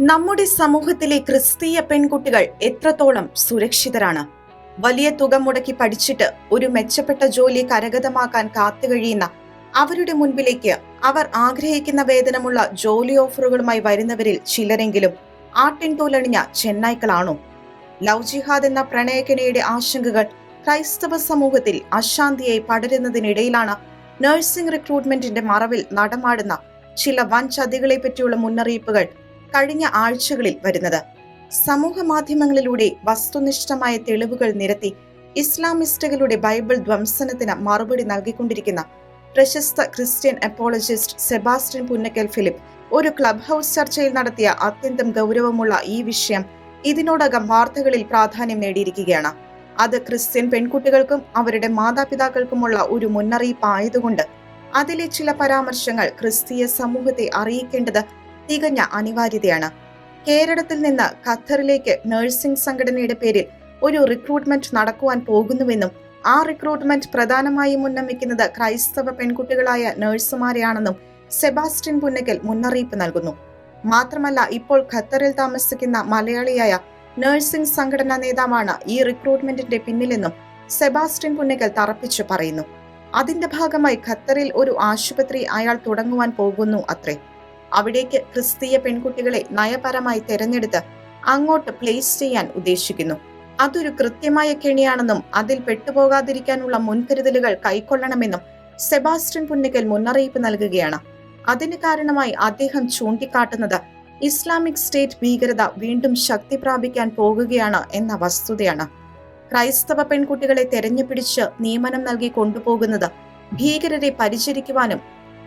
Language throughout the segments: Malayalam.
നമ്മുടെ സമൂഹത്തിലെ ക്രിസ്തീയ പെൺകുട്ടികൾ എത്രത്തോളം സുരക്ഷിതരാണ്? വലിയ തുക മുടക്കി പഠിച്ചിട്ട് ഒരു മെച്ചപ്പെട്ട ജോലി കരഗതമാക്കാൻ കാത്തുകഴിയുന്ന അവരുടെ മുൻപിലേക്ക് അവർ ആഗ്രഹിക്കുന്ന വേതനമുള്ള ജോലി ഓഫറുകളുമായി വരുന്നവരിൽ ചിലരെങ്കിലും ആട്ടിൻതോലണിഞ്ഞ ചെന്നായ്ക്കളാണോ? ലവ് ജിഹാദ് എന്ന പ്രണയക്കിണയുടെ ആശങ്കകൾ ക്രൈസ്തവ സമൂഹത്തിൽ അശാന്തിയായി പടരുന്നതിനിടയിലാണ് നഴ്സിംഗ് റിക്രൂട്ട്മെന്റിന്റെ മറവിൽ നടമാടുന്ന ചില വൻ ചതികളെ പറ്റിയുള്ള മുന്നറിയിപ്പുകൾ കഴിഞ്ഞ ആഴ്ചകളിൽ വരുന്നത്. സമൂഹ മാധ്യമങ്ങളിലൂടെ വസ്തുനിഷ്ഠമായ തെളിവുകൾ നിരത്തി ഇസ്ലാമിസ്റ്റുകളുടെ ബൈബിൾ ധ്വംസനത്തിന് മറുപടി നൽകിക്കൊണ്ടിരിക്കുന്ന പ്രശസ്ത Christian apologist Sebastian Punnakkal Philip ഒരു ക്ലബ് ഹൗസ് ചർച്ചയിൽ നടത്തിയ അത്യന്തം ഗൗരവമുള്ള ഈ വിഷയം ഇതിനോടകം വാർത്തകളിൽ പ്രാധാന്യം നേടിയിരിക്കുകയാണ്. അത് ക്രിസ്ത്യൻ പെൺകുട്ടികൾക്കും അവരുടെ മാതാപിതാക്കൾക്കുമുള്ള ഒരു മുന്നറിയിപ്പ് ആയതുകൊണ്ട് അതിലെ ചില പരാമർശങ്ങൾ ക്രിസ്തീയ സമൂഹത്തെ അറിയിക്കേണ്ടത് തികഞ്ഞ അനിവാര്യതയാണ്. കേരളത്തിൽ നിന്ന് ഖത്തറിലേക്ക് നഴ്സിംഗ് സംഘടനയുടെ പേരിൽ ഒരു റിക്രൂട്ട്മെന്റ് നടക്കുവാൻ പോകുന്നുവെന്നും ആ റിക്രൂട്ട്മെന്റ് പ്രധാനമായും ഉന്നമിക്കുന്നത് ക്രൈസ്തവ പെൺകുട്ടികളായ നഴ്സുമാരെയാണെന്നും സെബാസ്റ്റ്യൻ പുന്നക്കൽ മുന്നറിയിപ്പ് നൽകുന്നു. മാത്രമല്ല ഇപ്പോൾ ഖത്തറിൽ താമസിക്കുന്ന മലയാളിയായ നഴ്സിംഗ് സംഘടനാ നേതാവാണ് ഈ റിക്രൂട്ട്മെന്റിന്റെ പിന്നിലെന്നും സെബാസ്റ്റ്യൻ പുന്നക്കൽ തറപ്പിച്ചു പറയുന്നു. അതിന്റെ ഭാഗമായി ഖത്തറിൽ ഒരു ആശുപത്രി അയാൾ തുടങ്ങുവാൻ പോകുന്നു അത്രേ. അവിടേക്ക് ക്രിസ്തീയ പെൺകുട്ടികളെ നയപരമായി തെരഞ്ഞെടുത്ത് അങ്ങോട്ട് പ്ലേസ് ചെയ്യാൻ ഉദ്ദേശിക്കുന്നു. അതൊരു കൃത്യമായ കെണിയാണെന്നും അതിൽ പെട്ടുപോകാതിരിക്കാനുള്ള മുൻകരുതലുകൾ കൈക്കൊള്ളണമെന്നും സെബാസ്റ്റ്യൻ പുന്നിക്കൽ മുന്നറിയിപ്പ് നൽകുകയാണ്. അതിന് കാരണമായി അദ്ദേഹം ചൂണ്ടിക്കാട്ടുന്നത് ഇസ്ലാമിക് സ്റ്റേറ്റ് ഭീകരത വീണ്ടും ശക്തി പ്രാപിക്കാൻ പോകുകയാണ് എന്ന വസ്തുതയാണ്. ക്രൈസ്തവ പെൺകുട്ടികളെ തെരഞ്ഞുപിടിച്ച് നിയമനം നൽകി കൊണ്ടുപോകുന്നത് ഭീകരരെ പരിചരിക്കുവാനും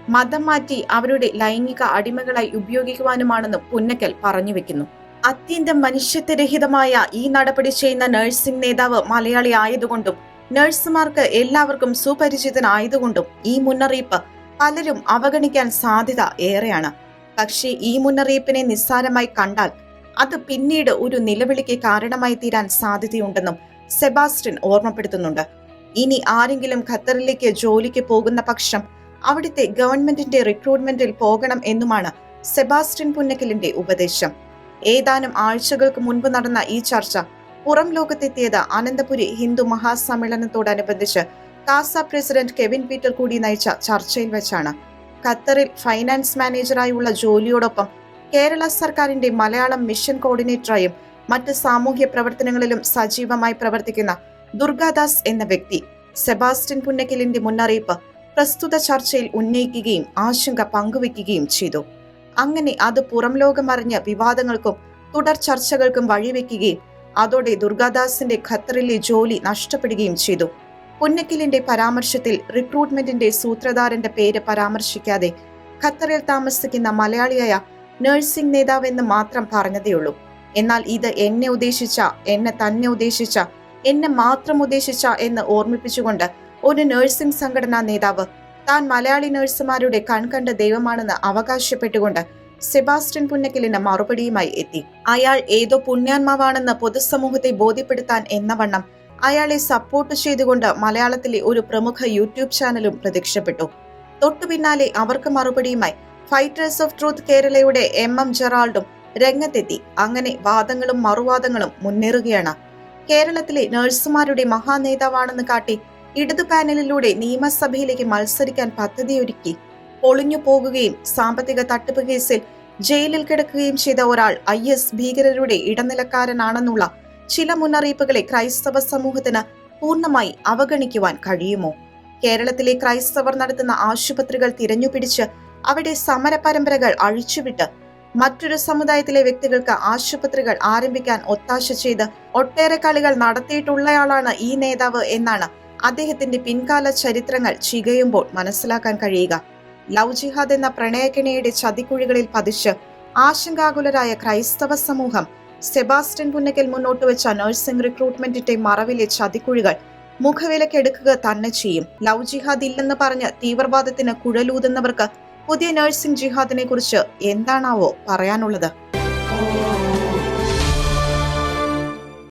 മതം മാറ്റി അവരുടെ ലൈംഗിക അടിമകളായി ഉപയോഗിക്കുവാനുമാണെന്നും പുന്നക്കൽ പറഞ്ഞു വെക്കുന്നു. അത്യന്തം മനുഷ്യത്വരഹിതമായ ഈ നടപടി ചെയ്യുന്ന നഴ്സിംഗ് നേതാവ് മലയാളി ആയതുകൊണ്ടും നഴ്സുമാർക്ക് എല്ലാവർക്കും സുപരിചിതനായതുകൊണ്ടും ഈ മുന്നറിയിപ്പ് പലരും അവഗണിക്കാൻ സാധ്യത ഏറെയാണ്. പക്ഷേ ഈ മുന്നറിയിപ്പിനെ നിസ്സാരമായി കണ്ടാൽ അത് പിന്നീട് ഒരു നിലവിളിക്ക് കാരണമായി തീരാൻ സാധ്യതയുണ്ടെന്നും സെബാസ്റ്റ്യൻ ഓർമ്മപ്പെടുത്തുന്നുണ്ട്. ഇനി ആരെങ്കിലും ഖത്തറിലേക്ക് ജോലിക്ക് പോകുന്ന പക്ഷം അവിടുത്തെ ഗവൺമെന്റിന്റെ റിക്രൂട്ട്മെന്റിൽ പോകണം എന്നുമാണ് സെബാസ്റ്റ്യൻ പുന്നക്കലിന്റെ ഉപദേശം. ഏതാനും ആഴ്ചകൾക്ക് മുൻപ് നടന്ന ഈ ചർച്ച പുറം ലോകത്തെത്തിയത് അനന്തപുരി ഹിന്ദു മഹാസമ്മേളനത്തോടനുബന്ധിച്ച് കാസ പ്രസിഡന്റ് കെവിൻ പീറ്റർ കൂടി നയിച്ച ചർച്ചയിൽ വെച്ചാണ്. ഖത്തറിൽ ഫൈനാൻസ് മാനേജറായുള്ള ജോലിയോടൊപ്പം കേരള സർക്കാരിന്റെ മലയാളം മിഷൻ കോർഡിനേറ്ററായും മറ്റ് സാമൂഹ്യ പ്രവർത്തനങ്ങളിലും സജീവമായി പ്രവർത്തിക്കുന്ന ദുർഗാദാസ് എന്ന വ്യക്തി സെബാസ്റ്റ്യൻ പുന്നക്കലിന്റെ മുന്നറിയിപ്പ് പ്രസ്തുത ചർച്ചയിൽ ഉന്നയിക്കുകയും ആശങ്ക പങ്കുവെക്കുകയും ചെയ്തു. അങ്ങനെ അത് പുറം ലോകമറിഞ്ഞ വിവാദങ്ങൾക്കും തുടർ ചർച്ചകൾക്കും വഴിവെക്കുകയും അതോടെ ദുർഗാദാസിന്റെ ഖത്തറിലെ ജോലി നഷ്ടപ്പെടുകയും ചെയ്തു. പുന്നക്കിലിന്റെ പരാമർശത്തിൽ റിക്രൂട്ട്മെന്റിന്റെ സൂത്രധാരന്റെ പേര് പരാമർശിക്കാതെ ഖത്തറിൽ താമസിക്കുന്ന മലയാളിയായ നഴ്സിംഗ് നേതാവെന്ന് മാത്രം പറഞ്ഞതേയുള്ളൂ. എന്നാൽ ഇത് എന്നെ ഉദ്ദേശിച്ച എന്നെ തന്നെ ഉദ്ദേശിച്ച എന്നെ മാത്രം ഉദ്ദേശിച്ച എന്ന് ഓർമ്മിപ്പിച്ചുകൊണ്ട് ഒരു നഴ്സിംഗ് സംഘടനാ നേതാവ് താൻ മലയാളി നഴ്സുമാരുടെ കൺകണ്ട ദൈവമാണെന്ന് അവകാശപ്പെട്ടുകൊണ്ട് സെബാസ്റ്റ്യൻ പുന്നക്കലിന് മറുപടിയുമായി എത്തി. അയാൾ ഏതോ പുണ്യാത്മാവാണെന്ന് പൊതുസമൂഹത്തെ ബോധ്യപ്പെടുത്താൻ എന്നവണ്ണം അയാളെ സപ്പോർട്ട് ചെയ്തുകൊണ്ട് മലയാളത്തിലെ ഒരു പ്രമുഖ യൂട്യൂബ് ചാനലും പ്രത്യക്ഷപ്പെട്ടു. തൊട്ടു പിന്നാലെ അവർക്ക് മറുപടിയുമായി ഫൈറ്റേഴ്സ് ഓഫ് ട്രൂത്ത് കേരളയുടെ എം എം ജെറാൾഡും രംഗത്തെത്തി. അങ്ങനെ വാദങ്ങളും മറുവാദങ്ങളും മുന്നേറുകയാണ്. കേരളത്തിലെ നഴ്സുമാരുടെ മഹാനേതാവാണെന്ന് കാട്ടി ഇടതു പാനലിലൂടെ നിയമസഭയിലേക്ക് മത്സരിക്കാൻ പദ്ധതിയൊരുക്കി. ഒളിഞ്ഞു പോകുകയും സാമ്പത്തിക തട്ടിപ്പ് കേസിൽ ജയിലിൽ കിടക്കുകയും ചെയ്ത ഒരാൾ ഐ എസ് ഭീകരരുടെ ഇടനിലക്കാരനാണെന്നുള്ള ചില മുന്നറിയിപ്പുകളെ ക്രൈസ്തവ സമൂഹത്തിന് പൂർണമായി അവഗണിക്കുവാൻ കഴിയുമോ? കേരളത്തിലെ ക്രൈസ്തവർ നടത്തുന്ന ആശുപത്രികൾ തിരഞ്ഞുപിടിച്ച് അവിടെ സമരപരമ്പരകൾ അഴിച്ചുവിട്ട് മറ്റൊരു സമുദായത്തിലെ വ്യക്തികൾക്ക് ആശുപത്രികൾ ആരംഭിക്കാൻ ഒത്താശ ചെയ്ത് ഒട്ടേറെ കളികൾ നടത്തിയിട്ടുള്ളയാളാണ് ഈ നേതാവ് എന്നാണ് അദ്ദേഹത്തിന്റെ പിൻകാല ചരിത്രങ്ങൾ ചികയുമ്പോൾ മനസ്സിലാക്കാൻ കഴിയുക. ലവ് ജിഹാദ് എന്ന പ്രണയക്കിണിയുടെ ചതിക്കുഴികളിൽ പതിച്ച് ആശങ്കാകുലരായ ക്രൈസ്തവ സമൂഹം സെബാസ്റ്റ്യൻ പുന്നക്കൽ മുന്നോട്ട് വെച്ച നഴ്സിംഗ് റിക്രൂട്ട്മെന്റിന്റെ മറവിലെ ചതിക്കുഴികൾ മുഖവിലക്കെടുക്കുക തന്നെ ചെയ്യും. ലവ് ജിഹാദ് ഇല്ലെന്ന് പറഞ്ഞ് തീവ്രവാദത്തിന് കുഴലൂതുന്നവർക്ക് പുതിയ നഴ്സിംഗ് ജിഹാദിനെ കുറിച്ച് എന്താണാവോ പറയാനുള്ളത്?